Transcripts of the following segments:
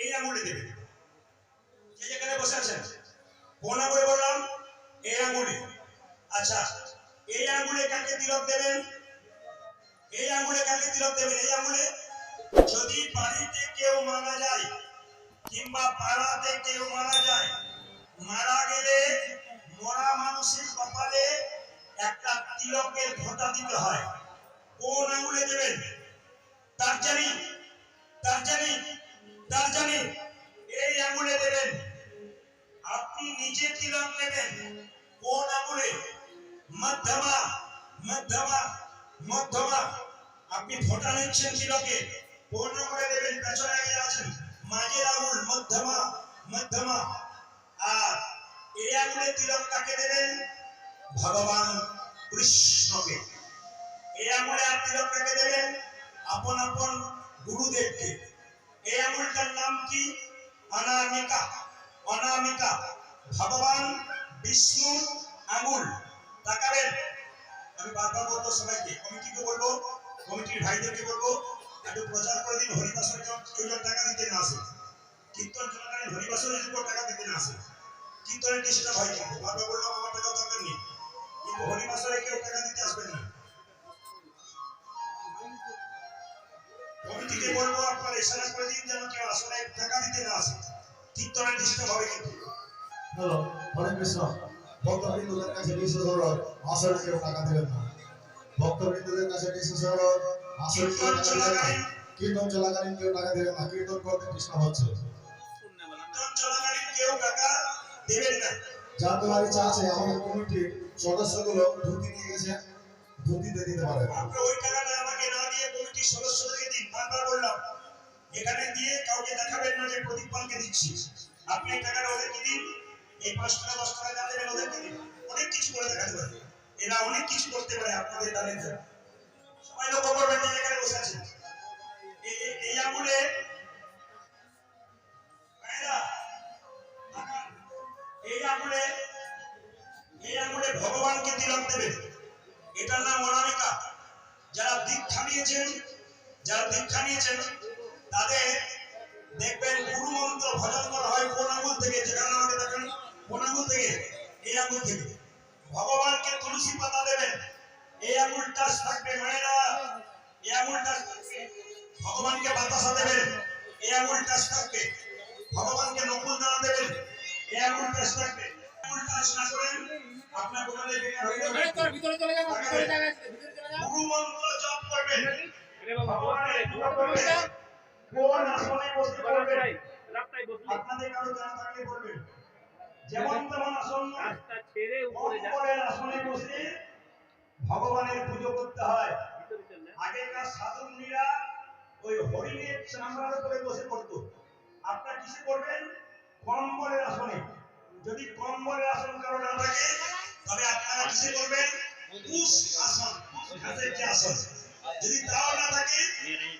এই আঙুলে দেবে যে যেখানে বসে আছেন কোন আঙুলে বললাম? এই আঙুলে। আচ্ছা এই আঙুলে কাকে তিলক দেবেন? এই আঙুলে কাকে তিলক দেবেন? এই আঙুলে? যদি বাড়িতে কেউ মারা যায়, কিংবা পাড়াতে কেউ মারা যায় মধ্যমা মধ্যমা। আপনি ফোঁটা নিচ্ছেন তিলকে কোন আঙুলে দেবেন, পেছনে আগে আছেন। মাঝের আঙুল মধ্যমা মধ্যমা। আর এই আঙুলে তিলক কাকে দেবেন? ভগবান কৃষ্ণকে। এই আঙুলে আর তিলক কাকে দেবেন? আপন আপন গুরুদেবকে। এই আঙুলটার নাম কি? অনামিকা। অনামিকা। ভগবান বিষ্ণু আঙুল। তাকাবেন। আমি বারবার বলব সবাইকে। কমিটিকে বলব? কমিটির ভাইদেরকে বলব? একটু প্রচার করে দিন হরিবাসরে কেউ টাকা দিতে না আসে। কীর্তন চলাকালীন কেউ টাকা দিতে না আসে। কীর্তনের ডিস্টার্ব হয় কিন্তু। বারবার বললাম, আমার টাকা দরকার নেই। কিন্তু হরিবাসরে কেউ টাকা দিতে আসবেন না। কমিটিকে বলব, আপনারা ইশারা করে দিন, যেন কেউ আসলে টাকা দিতে না আসে। কীর্তনের ডিস্টার্ব হবে কিন্তু। হ্যালো, হরে কৃষ্ণ। ভক্তবৃন্দদের কাছে বিশেষ অনুরোধ আসলে কেউ টাকা দেবেন না। ভক্তবৃন্দদের কাছে বিশেষ অনুরোধ আসলে কেউ টাকা দেবেন না। কীর্তন চলাকালীন কেউ টাকা দেবেন না। কীর্তন করতে কৃষ্ণ হচ্ছে। তোমার ইচ্ছা আছে আমাদের কমিটির সদস্যগুলো ধুতি নিয়ে গেছে। ধুতিতে দিতে পারে। আপনি ওই টাকাটা আমাকে না দিয়ে কমিটির সদস্যদেরকে দিন বারবার বললাম এখানে দিয়ে কাউকে দেখাবেন না যে প্রদীপ পালকে দিচ্ছি। আপনি এই টাকাটা ওদেরকে দিন। এই পাঁচ টাকা দশ টাকা ওদেরকে অনেক কিছু করে দেখাতে পারে। এরা অনেক কিছু করতে পারে আপনাদের জন্য। সবাই লক্ষ্য করবেন যে এখানে বসে আছেন এই- এই- এই আঙুলে এই আঙুলে ভগবানকে তিলক দেবেন এটার নাম অনামিকা। যারা দীক্ষা নিয়েছেন, যারা দীক্ষা নিয়েছেন, তাদের দেখবেন গুরু মন্ত্র ভজন করা হয় কোন আঙুল থেকে, যেখানে আমাকে দেখেন। কোন থেকে এই আঙুল থেকে। ভগবানকে তুলসী পাতা দেবেন। এই আঙুলটা থাকবে মায়েরা। এই আঙুলটা থাকবে। ভগবানকে বাতাসা দেবেন। এই আঙুলটা থাকবে। ভগবানকে নকুল দানা দেবেন। এই আঙুলটা থাকবে। আঙুলটা না করেন আপনার কোথায় বেকার হয়ে যাবে ভিতরে চলে যাব ভিতরে চলে যাব গুরু মন্ত্র জপ করবেন। ভগবানের বসে করবেন কোন আসনে বসতে করবেন। রাস্তায় বসলে আপনাদের কারও জানা থাকলে বলবেন। যেমন তেমন আসন ছেড়ে উপরে আসনে বসে ভগবানের পুজো করতে হয়। আগেকার সাধু মুনিরা ওই হরিণের চামড়ার উপরে বসে পড়তো। আপনার কিসে করবেন কম্বলের আসনে। যদি কম্বলের আসন কারও না থাকে তবে আপনারা কিসে করবেন কুশ আসন ঘাসের যে আসন। যদি তাও না থাকে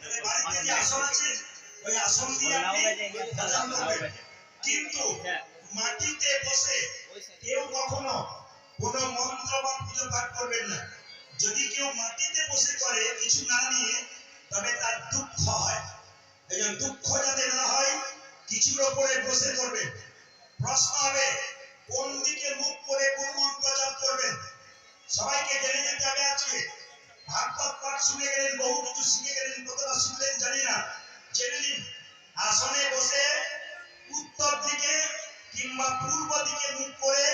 তাহলে বাড়িতে যে আসন আছে ওই আসন দিয়ে আপনি কিন্তু মাটিতে বসে কেউ কখনো কোনো মন্ত্র বা পুজো পাঠ করবেন না। যদি কেউ মাটিতে বসে করে কিছু না নিয়ে, তবে তার দুঃখ হয়। এই জন্য দুঃখ যাতে না হয়, কিছুর ওপরে বসে করবেন প্রশ্ন হবে, কোন দিকে মুখ করে কোন মন্ত্র জপ করবেন? সবাইকে জেনে যেতে হবে আজকে। ভাগবত পাঠ শুনে গেলেন, বহু কিছু শিখে গেলেন, কতটা শুনলেন জানি না। জেনে নিন, আসনে বসে উত্তর দিকে কিংবা পূর্ব দিকে মুখ করে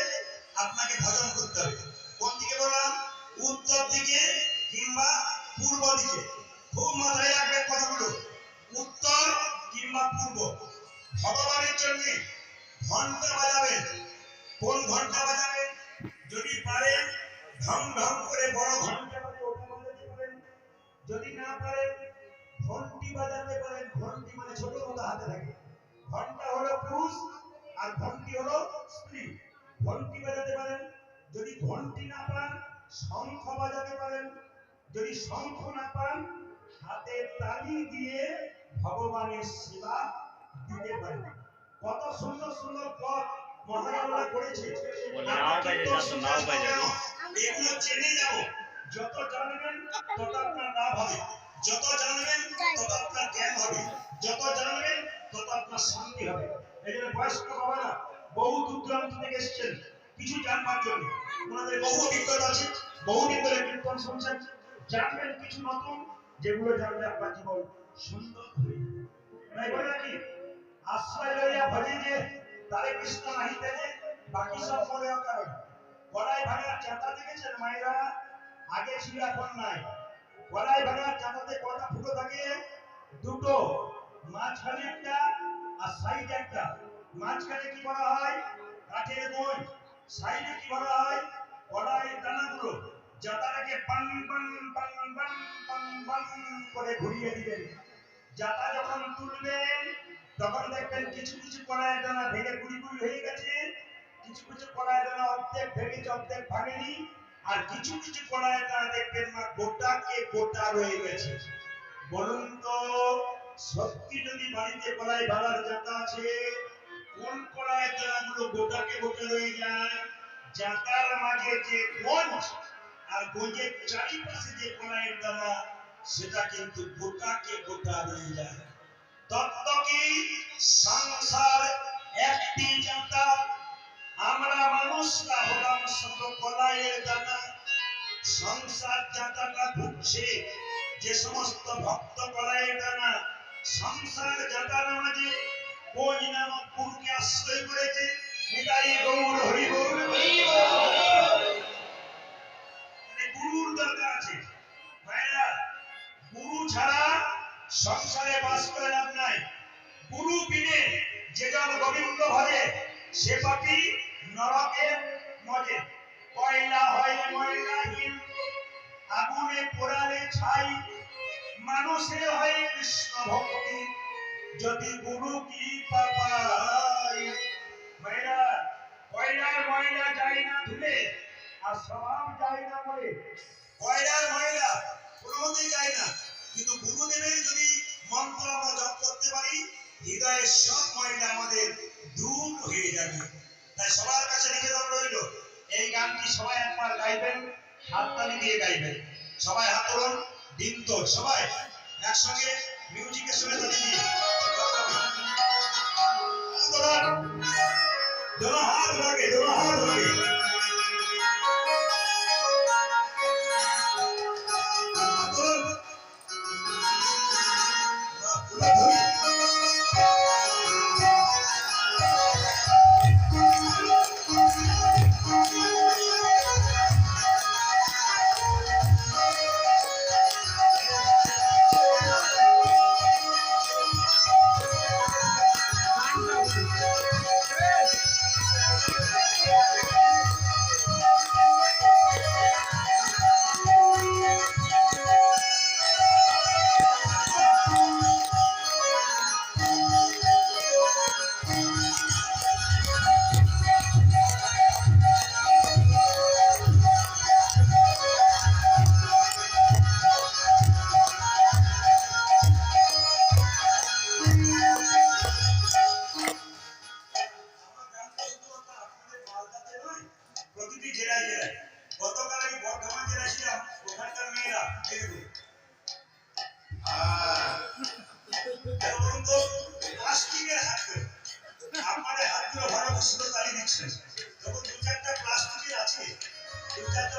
আপনাকে ভজন করতে হবে। কোন দিকে বললাম? উত্তর দিকে কিংবা পূর্ব দিকে। খুব মাথায় রাখবেন কথাগুলো। উত্তর কিংবা পূর্ব। ভগবানের জন্য ঘণ্টা বাজাবেন। কোন ঘণ্টা বাজাবেন? যদি পারেন, ঢং ঢং করে বড় ঘণ্টা বাজে ওটা বাজাতে পারেন। যদি না পারেন ঘন্টি বাজাতে পারেন। ঘন্টি মানে ছোট মতো হাতে থাকে। ঘণ্টা হলো পুরুষ আর ঘন্টি হলো স্ত্রী ঘন্টি বাজাতে পারেন যদি ঘন্টি না পান শঙ্খ বাজাতে পারেন। যদি শঙ্খ না পান হাতে তালি দিয়ে ভগবানের সেবা দিতে পারেন। কত সুন্দর সুন্দর পথ মহারাজরা করেছে। এগুলো জেনে যাব। যত জানবেন তত আপনার লাভ হবে। যত জানবেন তত আপনার জ্ঞান হবে। যত জানবেন তত আপনার শান্তি এই জন্য বয়স্ক বহু দূর দূরান্ত থেকে কিছু জানবার জন্য। ওনাদের বহু অভিজ্ঞতা আছে ধরে কীর্তন শুনছেন। জানবেন কিছু নতুন, যেগুলো জানলে আপনার জীবন সুন্দর বলে নাকি আশ্রয় ভজে যে তারে কৃষ্ণ নাহি তেনে বাকি সব কারণ গলায় ভাঙার দেখেছেন মায়েরা? আগে ছিল এখন নাই। গলায় ভাঙার চাতাতে কটা ফুটো থাকে? দুটো মাঝখানে একটা আর সাইডে একটা, মাঝখানে কি করা হয়? কাঠের মই সাইডে কি করা হয়? গলায় দানাগুলো জাতাটাকে পান পান পান পান পান পান করে ঘুরিয়ে দিবেন। জাতা যখন তুলবেন, তখন দেখবেন কিছু কিছু কড়াই দানা ভেঙে গুড়ি গুড়ি হয়ে গেছে। কিছু কিছু কড়াই দানা অর্ধেক ভেঙেছে, অর্ধেক ভাঙেনি। আর কিছু কিছু কড়াই দানা দেখবেন না গোটাকে গোটা রয়ে গেছে। বলুন তো সত্যি যদি বাড়িতে কড়াই ভাড়ার জাতা আছে, কোন কড়াই দানাগুলো গোটাকে গোটা রয়ে যায়? জাতার মাঝে যে গঞ্জ আর গঞ্জের চারিপাশে যে কড়াইয়ের দানা সেটা কিন্তু গোটাকে গোটা রয়ে যায়। তত্ত্ব কি সংসার একটি জাতা আমরা মানুষরা হলাম শত কলাইয়ের দানা। সংসার জাতাটা ঢুকছে যে সমস্ত ভক্ত কলাইয়ের দানা সংসার জাতার মাঝে কোন নামক গুরুকে আশ্রয় করেছে? নিতাই গৌর, হরি গৌর। গুরুর দরকার আছে। ভাইরা গুরু ছাড়া সংসারে বাস করে লাভ নাই। গুরু বিনে যে জন গোবিন্দ ভরে সে পাপি নরকে মজে। কয়লা হয় ময়লাহীন, আগুনে পোড়ালে ছাই মানুষে হয় কৃষ্ণ ভক্তি। যদি গুরু কি পাপাই ময়লা যায় না ধুলে, আর স্বভাব যায় না বলে? ময়লা যায় না। কিন্তু গুরুদেবের যদি মন্ত্র আমরা জপ করতে পারি, হৃদয়ের সব ময়লা আমাদের দূর হয়ে যাবে। তাই সবার কাছে নিবেদন রইল, এই গানটি সবাই একবার গাইবেন, হাততালি দিয়ে গাইবেন। সবাই হাত তোলুন। দিন তো সবাই একসঙ্গে মিউজিকের সঙ্গে তাদের দিন দোনো হাত লাগে দোনো হাত লাগে মানুষকে গালি দিচ্ছেন যখন দু চারটা ক্লাস যদি আছে দু চারটা